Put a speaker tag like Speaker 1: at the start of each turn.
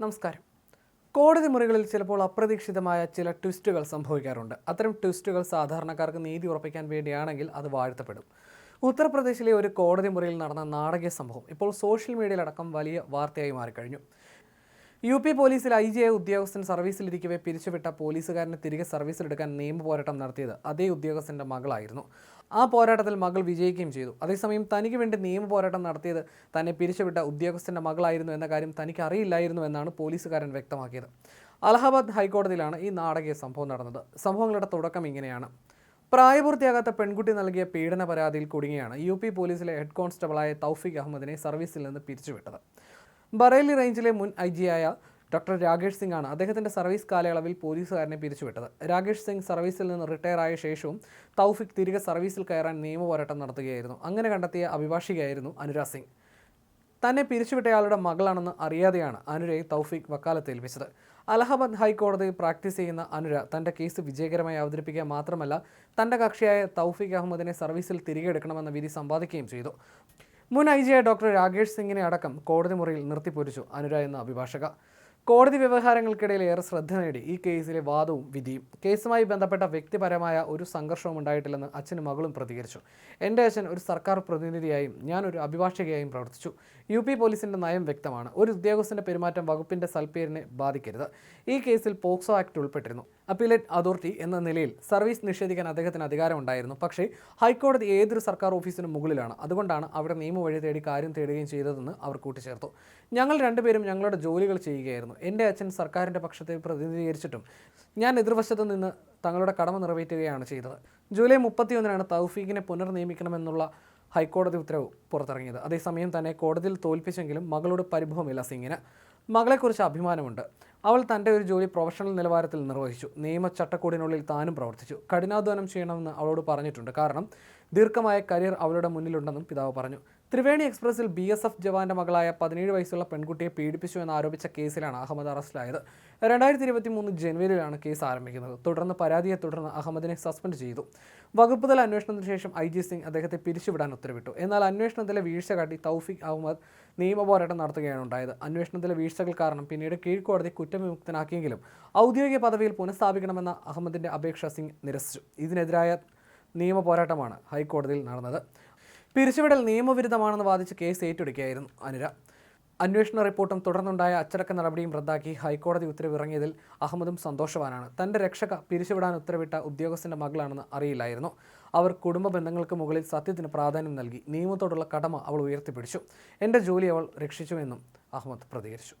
Speaker 1: നമസ്കാരം. കോടതി മുറികളിൽ ചിലപ്പോൾ അപ്രതീക്ഷിതമായ ചില ട്വിസ്റ്റുകൾ സംഭവിക്കാറുണ്ട്. അത്തരം ട്വിസ്റ്റുകൾ സാധാരണക്കാർക്ക് നീതി ഉറപ്പിക്കാൻ വേണ്ടിയാണെങ്കിൽ അത് വാഴ്ത്തപ്പെടും. ഉത്തർപ്രദേശിലെ ഒരു കോടതി മുറിയിൽ നടന്ന നാടകീയ സംഭവം ഇപ്പോൾ സോഷ്യൽ മീഡിയയിലടക്കം വലിയ വാർത്തയായി മാറിക്കഴിഞ്ഞു. യു പി പോലീസിൽ ഐ ജി ഐ ഉദ്യോഗസ്ഥൻ സർവീസിലിരിക്കവേ പിരിച്ചുവിട്ട പോലീസുകാരനെ തിരികെ സർവീസിലെടുക്കാൻ നിയമ പോരാട്ടം നടത്തിയത് അതേ ഉദ്യോഗസ്ഥന്റെ മകളായിരുന്നു. ആ പോരാട്ടത്തിൽ മകൾ വിജയിക്കുകയും ചെയ്തു. അതേസമയം തനിക്ക് വേണ്ടി നിയമപോരാട്ടം നടത്തിയത് തന്നെ പിരിച്ചുവിട്ട ഉദ്യോഗസ്ഥന്റെ മകളായിരുന്നു എന്ന കാര്യം തനിക്ക് അറിയില്ലായിരുന്നു എന്നാണ് പോലീസുകാരൻ വ്യക്തമാക്കിയത്. അലഹബാദ് ഹൈക്കോടതിയിലാണ് ഈ നാടകീയ സംഭവം നടന്നത്. സംഭവങ്ങളുടെ തുടക്കം ഇങ്ങനെയാണ്. പ്രായപൂർത്തിയാകാത്ത പെൺകുട്ടി നൽകിയ പീഡന പരാതിയിൽ കുടുങ്ങിയാണ് യു പി പോലീസിലെ ഹെഡ് കോൺസ്റ്റബിളായ തൗഫിക് അഹമ്മദിനെ സർവീസിൽ നിന്ന് പിരിച്ചുവിട്ടത്. ബറേലി റേഞ്ചിലെ മുൻ ഐ ജിയായ ഡോക്ടർ രാകേഷ് സിംഗ് ആണ് അദ്ദേഹത്തിന്റെ സർവീസ് കാലയളവിൽ പോലീസുകാരനെ പിരിച്ചുവിട്ടത്. രാകേഷ് സിംഗ് സർവീസിൽ നിന്ന് റിട്ടയർ ആയ ശേഷവും തൗഫിക് തിരികെ സർവീസിൽ കയറാൻ നിയമ പോരാട്ടം നടത്തുകയായിരുന്നു. അങ്ങനെ കണ്ടെത്തിയ അഭിഭാഷികയായിരുന്നു അനുരാഗ് സിംഗ്. തന്നെ പിരിച്ചുവിട്ടയാളുടെ മകളാണെന്ന് അറിയാതെയാണ് അനുരയെ തൗഫീഖ് വക്കാലത്ത് ഏൽപ്പിച്ചത്. അലഹബാദ് ഹൈക്കോടതിയിൽ പ്രാക്ടീസ് ചെയ്യുന്ന അനുര തന്റെ കേസ് വിജയകരമായി അവതരിപ്പിക്കുക മാത്രമല്ല തന്റെ കക്ഷിയായ തൗഫീഖ് അഹമ്മദിനെ സർവീസിൽ തിരികെ എടുക്കണമെന്ന വിധി സമ്പാദിക്കുകയും ചെയ്തു. മുൻ ഐ ജിയായ ഡോക്ടർ രാകേഷ് സിംഗിനെ അടക്കം കോടതി മുറിയിൽ നിർത്തിപ്പൊരിച്ചു അനുര എന്ന അഭിഭാഷക. കോടതി വ്യവഹാരങ്ങൾക്കിടയിൽ ഏറെ ശ്രദ്ധ നേടി. ഈ കേസിലെ വാദവും വിധിയും കേസുമായി ബന്ധപ്പെട്ട വ്യക്തിപരമായ ഒരു സംഘർഷവും ഉണ്ടായിട്ടില്ലെന്ന് അച്ഛനും മകളും പ്രതികരിച്ചു. എന്റെ അച്ഛൻ ഒരു സർക്കാർ പ്രതിനിധിയായും ഞാൻ ഒരു അഭിഭാഷകയായും പ്രവർത്തിച്ചു. യു പി പോലീസിന്റെ നയം വ്യക്തമാണ്. ഒരു ഉദ്യോഗസ്ഥന്റെ പെരുമാറ്റം വകുപ്പിന്റെ സൽപ്പേരിനെ ബാധിക്കരുത്. ഈ കേസിൽ പോക്സോ ആക്ട് ഉൾപ്പെട്ടിരുന്നു. അപ്പീലേറ്റ് അതോറിറ്റി എന്ന നിലയിൽ സർവീസ് നിഷേധിക്കാൻ അദ്ദേഹത്തിന് അധികാരമുണ്ടായിരുന്നു പക്ഷേ ഹൈക്കോടതി ഏതൊരു സർക്കാർ ഓഫീസിനും മുകളിലാണ്. അതുകൊണ്ടാണ് അവിടെ നിയമവഴി തേടി കാര്യം തേടുകയും ചെയ്തതെന്ന് അവർ കൂട്ടിച്ചേർത്തു. ഞങ്ങൾ രണ്ടുപേരും ഞങ്ങളുടെ ജോലികൾ ചെയ്യുകയായിരുന്നു. എന്റെ അച്ഛൻ സർക്കാരിന്റെ പക്ഷത്തെ പ്രതിനിധീകരിച്ചിട്ടും ഞാൻ എതിർവശത്ത് നിന്ന് തങ്ങളുടെ കടമ നിറവേറ്റുകയാണ് ചെയ്തത്. ജൂലൈ മുപ്പത്തിയൊന്നിനാണ് തൗഫീഖിനെ പുനർനിയമിക്കണമെന്നുള്ള ഹൈക്കോടതി ഉത്തരവ് പുറത്തിറങ്ങിയത്. അതേസമയം തന്നെ കോടതിയിൽ തോൽപ്പിച്ചെങ്കിലും മകളോട് പരിഭവമില്ല സിംഗിന്. മകളെക്കുറിച്ച് അഭിമാനമുണ്ട്. അവൾ തന്റെ ഒരു ജോലി പ്രൊഫഷണൽ നിലവാരത്തിൽ നിർവഹിച്ചു. നിയമ ചട്ടക്കൂടിനുള്ളിൽ താനും പ്രവർത്തിച്ചു. കഠിനാധ്വാനം ചെയ്യണമെന്ന് അവളോട് പറഞ്ഞിട്ടുണ്ട്. കാരണം ദീർഘമായ കരിയർ അവളുടെ മുന്നിലുണ്ടെന്നും പിതാവ് പറഞ്ഞു. ത്രിവേണി എക്സ്പ്രസിൽ ബി എസ് എഫ് ജവാന്റെ മകളായ പതിനേഴ് വയസ്സുള്ള പെൺകുട്ടിയെ പീഡിപ്പിച്ചു എന്ന് ആരോപിച്ച കേസിലാണ് അഹമ്മദ് അറസ്റ്റിലായത്. രണ്ടായിരത്തി ഇരുപത്തി മൂന്ന് ജനുവരിയിലാണ് കേസ് ആരംഭിക്കുന്നത്. തുടർന്ന് പരാതിയെ തുടർന്ന് അഹമ്മദിനെ സസ്പെൻഡ് ചെയ്തു. വകുപ്പ് തല അന്വേഷണത്തിന് ശേഷം ഐ ജി സിംഗ് അദ്ദേഹത്തെ പിരിച്ചുവിടാൻ ഉത്തരവിട്ടു. എന്നാൽ അന്വേഷണത്തിലെ വീഴ്ച കാട്ടി തൗഫിക് അഹമ്മദ് നിയമപോരാട്ടം നടത്തുകയാണ് ഉണ്ടായത്. അന്വേഷണത്തിലെ വീഴ്ചകൾ കാരണം പിന്നീട് കീഴ്ക്കോടതി കുറ്റവിമുക്തനാക്കിയെങ്കിലും ഔദ്യോഗിക പദവിയിൽ പുനഃസ്ഥാപിക്കണമെന്ന അഹമ്മദിന്റെ അപേക്ഷ സിംഗ് നിരസിച്ചു. ഇതിനെതിരായ നിയമ പോരാട്ടമാണ് ഹൈക്കോടതിയിൽ നടന്നത്. പിരിച്ചുവിടൽ നിയമവിരുദ്ധമാണെന്ന് വാദിച്ച് കേസ് ഏറ്റെടുക്കുകയായിരുന്നു അനുര. അന്വേഷണ റിപ്പോർട്ടും തുടർന്നുണ്ടായ അച്ചടക്ക നടപടിയും റദ്ദാക്കി ഹൈക്കോടതി ഉത്തരവിറങ്ങിയതിൽ അഹമ്മദും സന്തോഷവാനാണ്. തന്റെ രക്ഷക പിരിച്ചുവിടാൻ ഉത്തരവിട്ട ഉദ്യോഗസ്ഥന്റെ മകളാണെന്ന് അറിയില്ലായിരുന്നു. അവർ കുടുംബ ബന്ധങ്ങൾക്ക് മുകളിൽ സത്യത്തിന് പ്രാധാന്യം നൽകി നിയമത്തോടുള്ള കടമ അവൾ ഉയർത്തിപ്പിടിച്ചു. എന്റെ ജോലി അവൾ രക്ഷിച്ചുവെന്നും അഹമ്മദ് പ്രതികരിച്ചു.